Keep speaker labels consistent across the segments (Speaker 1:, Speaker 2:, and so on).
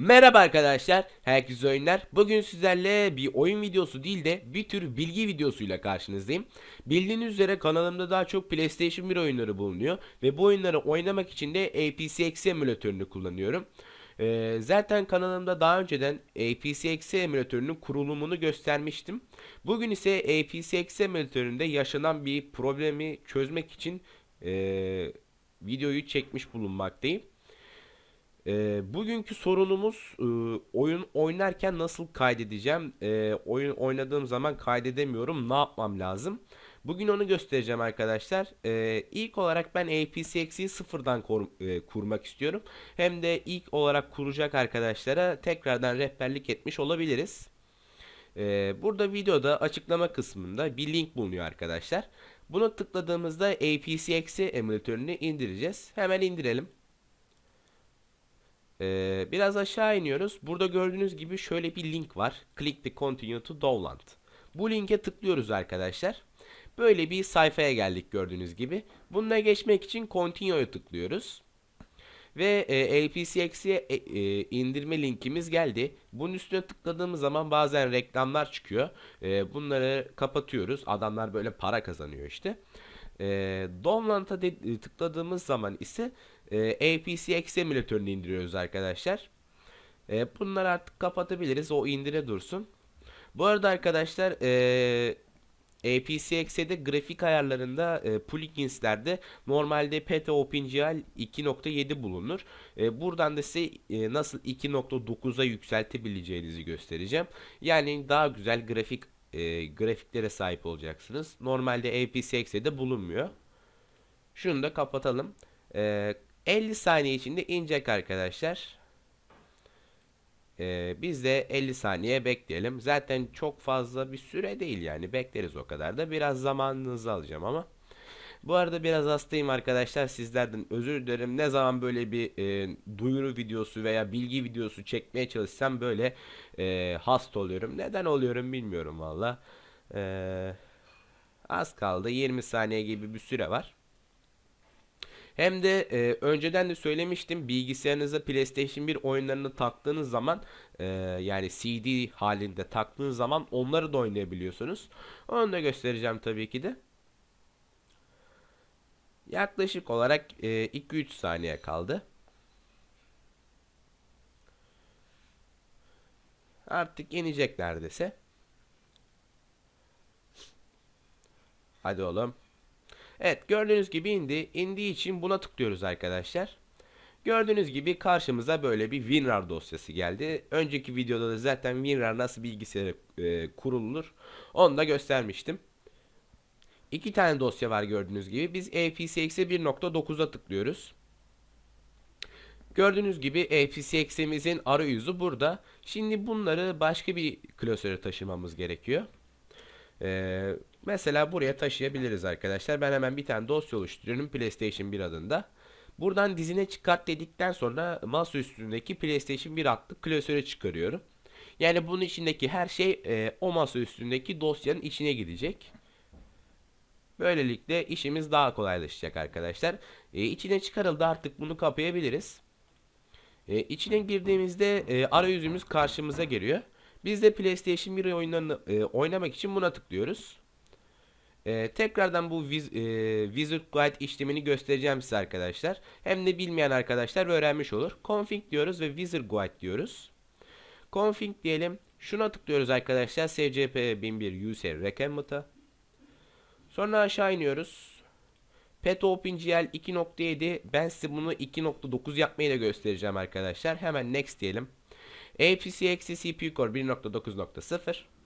Speaker 1: Merhaba arkadaşlar, herkese oyunlar. Bugün sizlerle bir oyun videosu değil de bir tür bilgi videosuyla karşınızdayım. Bildiğiniz üzere kanalımda daha çok PlayStation 1 oyunları bulunuyor ve bu oyunları oynamak için de APCX emülatörünü kullanıyorum. Ee, zaten kanalımda daha önceden APCX emülatörünün kurulumunu göstermiştim. Bugün ise APCX emülatöründe yaşanan bir problemi çözmek için ee, videoyu çekmiş bulunmaktayım. Ee, bugünkü sorunumuz e, oyun oynarken nasıl kaydedeceğim? Ee, oyun oynadığım zaman kaydedemiyorum. Ne yapmam lazım? Bugün onu göstereceğim arkadaşlar. Ee, ilk olarak ben APCX'i sıfırdan kur- e, kurmak istiyorum. Hem de ilk olarak kuracak arkadaşlara tekrardan rehberlik etmiş olabiliriz. Ee, burada videoda açıklama kısmında bir link bulunuyor arkadaşlar. Bunu tıkladığımızda APCX emülatörünü indireceğiz. Hemen indirelim. Ee, biraz aşağı iniyoruz. Burada gördüğünüz gibi şöyle bir link var. Click the continue to download. Bu linke tıklıyoruz arkadaşlar. Böyle bir sayfaya geldik gördüğünüz gibi. Bununla geçmek için continue'ya tıklıyoruz. Ve e, APCX'e e, e, indirme linkimiz geldi. Bunun üstüne tıkladığımız zaman bazen reklamlar çıkıyor. E, bunları kapatıyoruz. Adamlar böyle para kazanıyor işte. E, Download'a de- tıkladığımız zaman ise e, APCX emülatörünü indiriyoruz arkadaşlar. E, bunları artık kapatabiliriz. O indire dursun. Bu arada arkadaşlar e, APCX'de grafik ayarlarında e, pluginslerde normalde PT OpenGL 2.7 bulunur. E, buradan da size e, nasıl 2.9'a yükseltebileceğinizi göstereceğim. Yani daha güzel grafik e, grafiklere sahip olacaksınız. Normalde APCX'de bulunmuyor. Şunu da kapatalım. E, 50 saniye içinde inecek arkadaşlar. Ee, biz de 50 saniye bekleyelim. Zaten çok fazla bir süre değil yani. Bekleriz o kadar da. Biraz zamanınızı alacağım ama. Bu arada biraz hastayım arkadaşlar. Sizlerden özür dilerim. Ne zaman böyle bir e, duyuru videosu veya bilgi videosu çekmeye çalışsam böyle e, hasta oluyorum. Neden oluyorum bilmiyorum valla. E, az kaldı. 20 saniye gibi bir süre var. Hem de e, önceden de söylemiştim bilgisayarınıza PlayStation 1 oyunlarını taktığınız zaman e, yani CD halinde taktığınız zaman onları da oynayabiliyorsunuz. Onu da göstereceğim tabii ki de. Yaklaşık olarak e, 2-3 saniye kaldı. Artık inecek neredeyse. Hadi oğlum. Evet gördüğünüz gibi indi. İndiği için buna tıklıyoruz arkadaşlar. Gördüğünüz gibi karşımıza böyle bir WinRAR dosyası geldi. Önceki videoda da zaten WinRAR nasıl bilgisayara e, kurulur onu da göstermiştim. İki tane dosya var gördüğünüz gibi. Biz APCX'e 1.9'a tıklıyoruz. Gördüğünüz gibi APCX'imizin arayüzü burada. Şimdi bunları başka bir klasöre taşımamız gerekiyor. Ee, mesela buraya taşıyabiliriz arkadaşlar. Ben hemen bir tane dosya oluşturuyorum PlayStation 1 adında. Buradan dizine çıkart dedikten sonra masa üstündeki PlayStation 1 adlı klasöre çıkarıyorum. Yani bunun içindeki her şey e, o masa üstündeki dosyanın içine gidecek. Böylelikle işimiz daha kolaylaşacak arkadaşlar. E, içine çıkarıldı artık bunu kapayabiliriz. E, içine girdiğimizde e, arayüzümüz karşımıza geliyor. Biz de PlayStation 1 oyunlarını e, oynamak için buna tıklıyoruz. E, tekrardan bu Wiz, e, Wizard Guide işlemini göstereceğim size arkadaşlar. Hem de bilmeyen arkadaşlar öğrenmiş olur. Config diyoruz ve Wizard Guide diyoruz. Config diyelim. Şuna tıklıyoruz arkadaşlar. SCP 1001 User Requirements. Sonra aşağı iniyoruz. Pet OpenGL 2.7 ben size bunu 2.9 yapmayı da göstereceğim arkadaşlar. Hemen next diyelim. APC CPU Core 1.9.0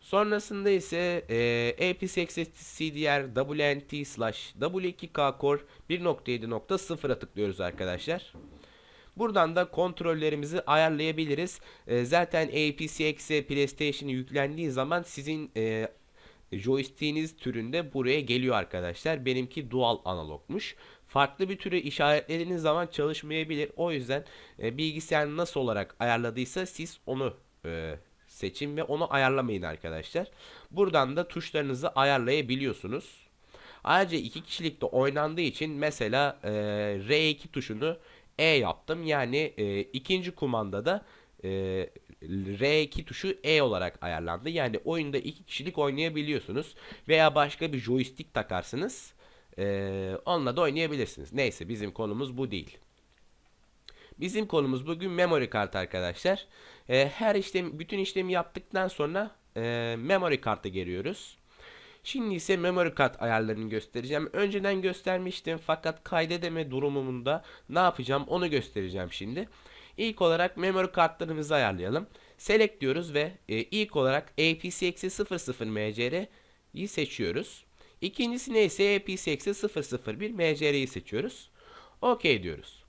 Speaker 1: Sonrasında ise e, APC CDR WNT slash W2K Core 1.7.0'a tıklıyoruz arkadaşlar. Buradan da kontrollerimizi ayarlayabiliriz. E, zaten APCX'e PlayStation'a yüklendiği zaman sizin e, joystick'iniz türünde buraya geliyor arkadaşlar. Benimki dual analogmuş. Farklı bir türü işaretlediğiniz zaman çalışmayabilir. O yüzden e, bilgisayar nasıl olarak ayarladıysa siz onu e, seçin ve onu ayarlamayın arkadaşlar. Buradan da tuşlarınızı ayarlayabiliyorsunuz. Ayrıca iki kişilikte oynandığı için mesela e, R2 tuşunu E yaptım. Yani e, ikinci kumandada e, R2 tuşu E olarak ayarlandı. Yani oyunda iki kişilik oynayabiliyorsunuz. Veya başka bir joystick takarsınız. E, onunla da oynayabilirsiniz. Neyse bizim konumuz bu değil. Bizim konumuz bugün memory kart arkadaşlar. E, her işlem, bütün işlemi yaptıktan sonra e, memory karta geliyoruz. Şimdi ise memory kart ayarlarını göstereceğim. Önceden göstermiştim fakat kaydedeme durumunda ne yapacağım onu göstereceğim şimdi. İlk olarak memory kartlarımızı ayarlayalım. Select diyoruz ve e, ilk olarak APC-00 MCR'yi seçiyoruz. İkincisine ise APC-001 MCR'yi seçiyoruz. OK diyoruz.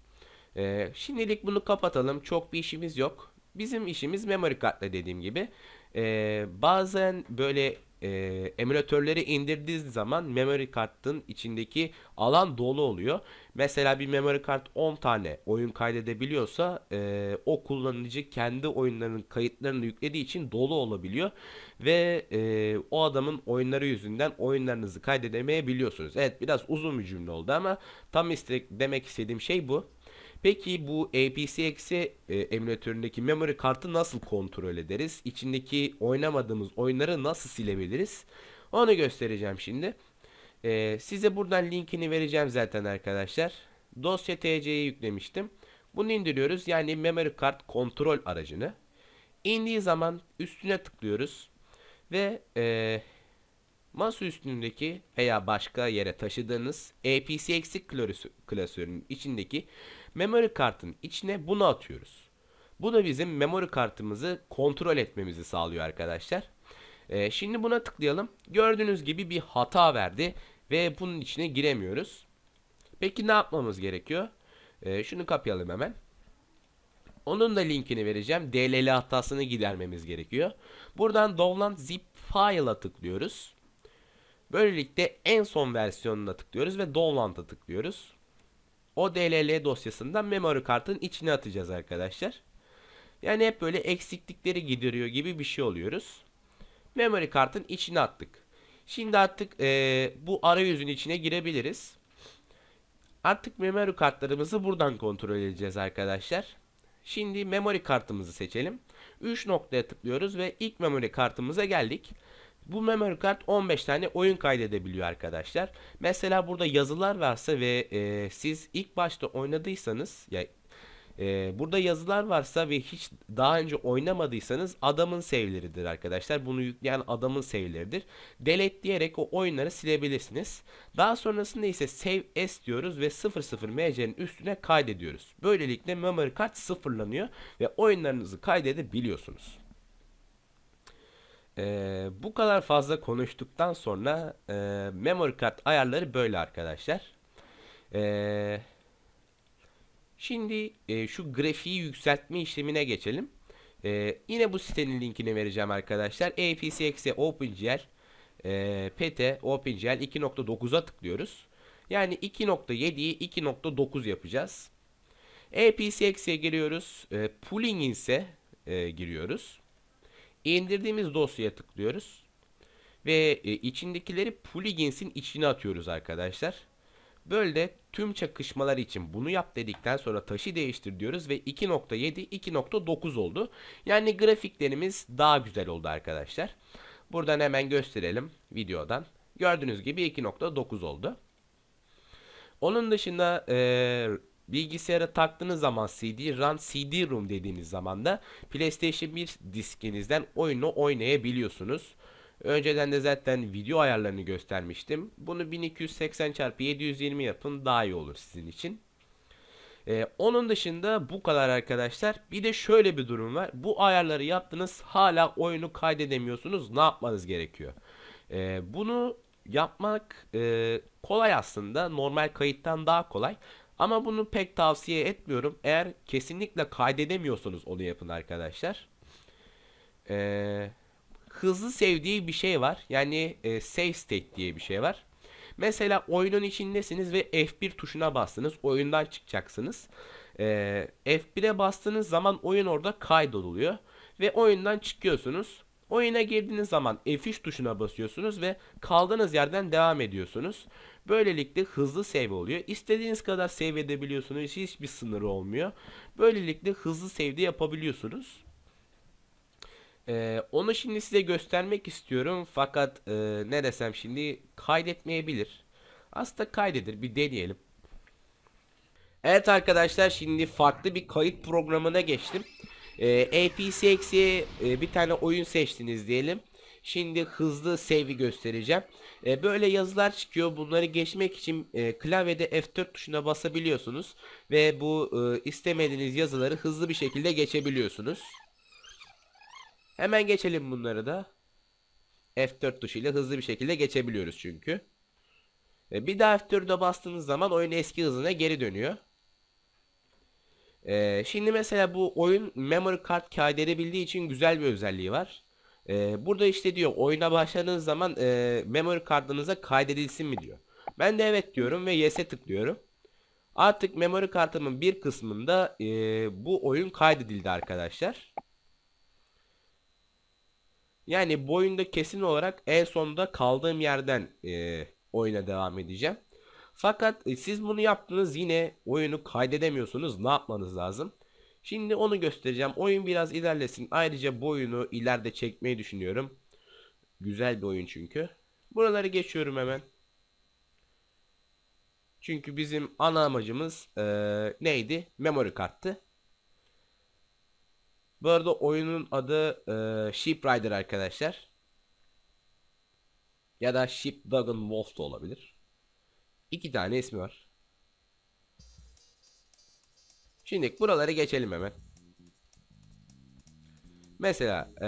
Speaker 1: E, şimdilik bunu kapatalım. Çok bir işimiz yok. Bizim işimiz memory kartla dediğim gibi. E, bazen böyle e, emülatörleri indirdiğiniz zaman memory kartın içindeki alan dolu oluyor. Mesela bir memory kart 10 tane oyun kaydedebiliyorsa e, o kullanıcı kendi oyunlarının kayıtlarını yüklediği için dolu olabiliyor. Ve e, o adamın oyunları yüzünden oyunlarınızı kaydedemeyebiliyorsunuz. Evet biraz uzun bir cümle oldu ama tam istek demek istediğim şey bu. Peki bu APC-Exe e, emülatöründeki memory kartı nasıl kontrol ederiz? İçindeki oynamadığımız oyunları nasıl silebiliriz? Onu göstereceğim şimdi. E, size buradan linkini vereceğim zaten arkadaşlar. Dosya TC'ye yüklemiştim. Bunu indiriyoruz. Yani memory kart kontrol aracını. İndiği zaman üstüne tıklıyoruz. Ve e, masa üstündeki veya başka yere taşıdığınız APC-Exe klasörünün içindeki memory kartın içine bunu atıyoruz. Bu da bizim memory kartımızı kontrol etmemizi sağlıyor arkadaşlar. Ee, şimdi buna tıklayalım. Gördüğünüz gibi bir hata verdi ve bunun içine giremiyoruz. Peki ne yapmamız gerekiyor? Ee, şunu kapayalım hemen. Onun da linkini vereceğim. DLL hatasını gidermemiz gerekiyor. Buradan Dovland zip file'a tıklıyoruz. Böylelikle en son versiyonuna tıklıyoruz ve Dovland'a tıklıyoruz. O DLL dosyasından memory kartın içine atacağız arkadaşlar. Yani hep böyle eksiklikleri gideriyor gibi bir şey oluyoruz. Memory kartın içine attık. Şimdi artık e, bu arayüzün içine girebiliriz. Artık memory kartlarımızı buradan kontrol edeceğiz arkadaşlar. Şimdi memory kartımızı seçelim. 3 noktaya tıklıyoruz ve ilk memory kartımıza geldik. Bu memory kart 15 tane oyun kaydedebiliyor arkadaşlar. Mesela burada yazılar varsa ve e, siz ilk başta oynadıysanız ya e, burada yazılar varsa ve hiç daha önce oynamadıysanız adamın save'leridir arkadaşlar. Bunu yükleyen adamın save'leridir. Delete diyerek o oyunları silebilirsiniz. Daha sonrasında ise save s diyoruz ve 00 MC'nin üstüne kaydediyoruz. Böylelikle memory kart sıfırlanıyor ve oyunlarınızı kaydedebiliyorsunuz. Ee, bu kadar fazla konuştuktan sonra e, memory kart ayarları böyle arkadaşlar. Ee, şimdi e, şu grafiği yükseltme işlemine geçelim. Ee, yine bu sitenin linkini vereceğim arkadaşlar. APC OpenGL e, PT OpenGL 2.9'a tıklıyoruz. Yani 2.7'yi 2.9 yapacağız. APCX'e giriyoruz. E, Pulling ise e, giriyoruz. İndirdiğimiz dosyaya tıklıyoruz. Ve e, içindekileri plugins'in içine atıyoruz arkadaşlar. Böyle tüm çakışmalar için bunu yap dedikten sonra taşı değiştir diyoruz ve 2.7 2.9 oldu. Yani grafiklerimiz daha güzel oldu arkadaşlar. Buradan hemen gösterelim videodan. Gördüğünüz gibi 2.9 oldu. Onun dışında e, Bilgisayara taktığınız zaman CD, Run CD ROM dediğiniz zaman da PlayStation 1 diskinizden oyunu oynayabiliyorsunuz. Önceden de zaten video ayarlarını göstermiştim. Bunu 1280 x 720 yapın daha iyi olur sizin için. Ee, onun dışında bu kadar arkadaşlar. Bir de şöyle bir durum var. Bu ayarları yaptınız hala oyunu kaydedemiyorsunuz. Ne yapmanız gerekiyor? Ee, bunu yapmak e, kolay aslında. Normal kayıttan daha kolay. Ama bunu pek tavsiye etmiyorum. Eğer kesinlikle kaydedemiyorsanız onu yapın arkadaşlar. Ee, hızlı sevdiği bir şey var. Yani e, save state diye bir şey var. Mesela oyunun içindesiniz ve F1 tuşuna bastınız. Oyundan çıkacaksınız. Ee, F1'e bastığınız zaman oyun orada kaydoluyor. Ve oyundan çıkıyorsunuz. Oyuna girdiğiniz zaman F3 tuşuna basıyorsunuz ve kaldığınız yerden devam ediyorsunuz. Böylelikle hızlı save oluyor. İstediğiniz kadar save edebiliyorsunuz. Hiçbir sınırı olmuyor. Böylelikle hızlı save de yapabiliyorsunuz. Ee, onu şimdi size göstermek istiyorum fakat e, ne desem şimdi kaydetmeyebilir. Aslında kaydedir bir deneyelim. Evet arkadaşlar şimdi farklı bir kayıt programına geçtim. Ee, APCX'e e, bir tane oyun seçtiniz diyelim. Şimdi hızlı save'i göstereceğim. Ee, böyle yazılar çıkıyor. Bunları geçmek için e, klavyede F4 tuşuna basabiliyorsunuz. Ve bu e, istemediğiniz yazıları hızlı bir şekilde geçebiliyorsunuz. Hemen geçelim bunları da. F4 tuşuyla hızlı bir şekilde geçebiliyoruz çünkü. E, Bir daha F4'e bastığınız zaman oyun eski hızına geri dönüyor. E, şimdi mesela bu oyun memory card kaydedebildiği için güzel bir özelliği var. E, burada işte diyor oyuna başladığınız zaman e, memory kartınıza kaydedilsin mi diyor. Ben de evet diyorum ve yes'e tıklıyorum. Artık memory kartımın bir kısmında e, bu oyun kaydedildi arkadaşlar. Yani bu oyunda kesin olarak en sonda kaldığım yerden e, oyuna devam edeceğim. Fakat e, siz bunu yaptınız yine oyunu kaydedemiyorsunuz. Ne yapmanız lazım? Şimdi onu göstereceğim. Oyun biraz ilerlesin. Ayrıca bu oyunu ileride çekmeyi düşünüyorum. Güzel bir oyun çünkü. Buraları geçiyorum hemen. Çünkü bizim ana amacımız e, neydi? Memory karttı. Bu arada oyunun adı e, Sheep Rider arkadaşlar. Ya da Sheep Dragon Wolf da olabilir. İki tane ismi var. Şimdi buraları geçelim hemen. Mesela e,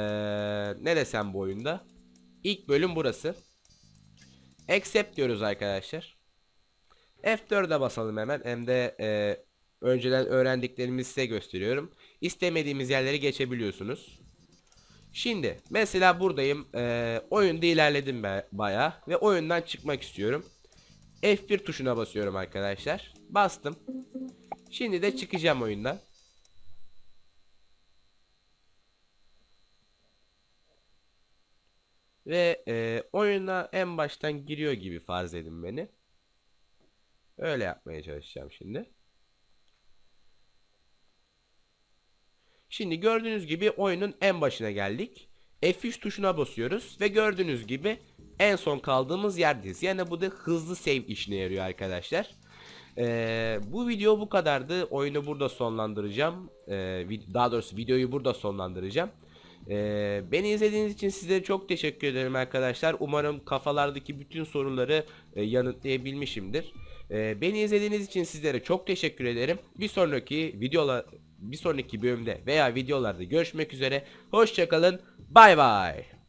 Speaker 1: ne desem bu oyunda? İlk bölüm burası. Accept diyoruz arkadaşlar. F4'e basalım hemen. Hem de e, önceden öğrendiklerimizi size gösteriyorum. İstemediğimiz yerleri geçebiliyorsunuz. Şimdi mesela buradayım. E, oyunda ilerledim be, bayağı ve oyundan çıkmak istiyorum. F1 tuşuna basıyorum arkadaşlar. Bastım. Şimdi de çıkacağım oyundan. Ve e, oyuna en baştan giriyor gibi farz edin beni. Öyle yapmaya çalışacağım şimdi. Şimdi gördüğünüz gibi oyunun en başına geldik. F3 tuşuna basıyoruz ve gördüğünüz gibi en son kaldığımız yerdeyiz. Yani bu da hızlı save işine yarıyor arkadaşlar. Ee, bu video bu kadardı. Oyunu burada sonlandıracağım. Ee, daha doğrusu videoyu burada sonlandıracağım. Ee, beni izlediğiniz için size çok teşekkür ederim arkadaşlar. Umarım kafalardaki bütün soruları e, yanıtlayabilmişimdir. Ee, beni izlediğiniz için sizlere çok teşekkür ederim. Bir sonraki videolar bir sonraki bölümde veya videolarda görüşmek üzere. Hoşçakalın. Bay bay.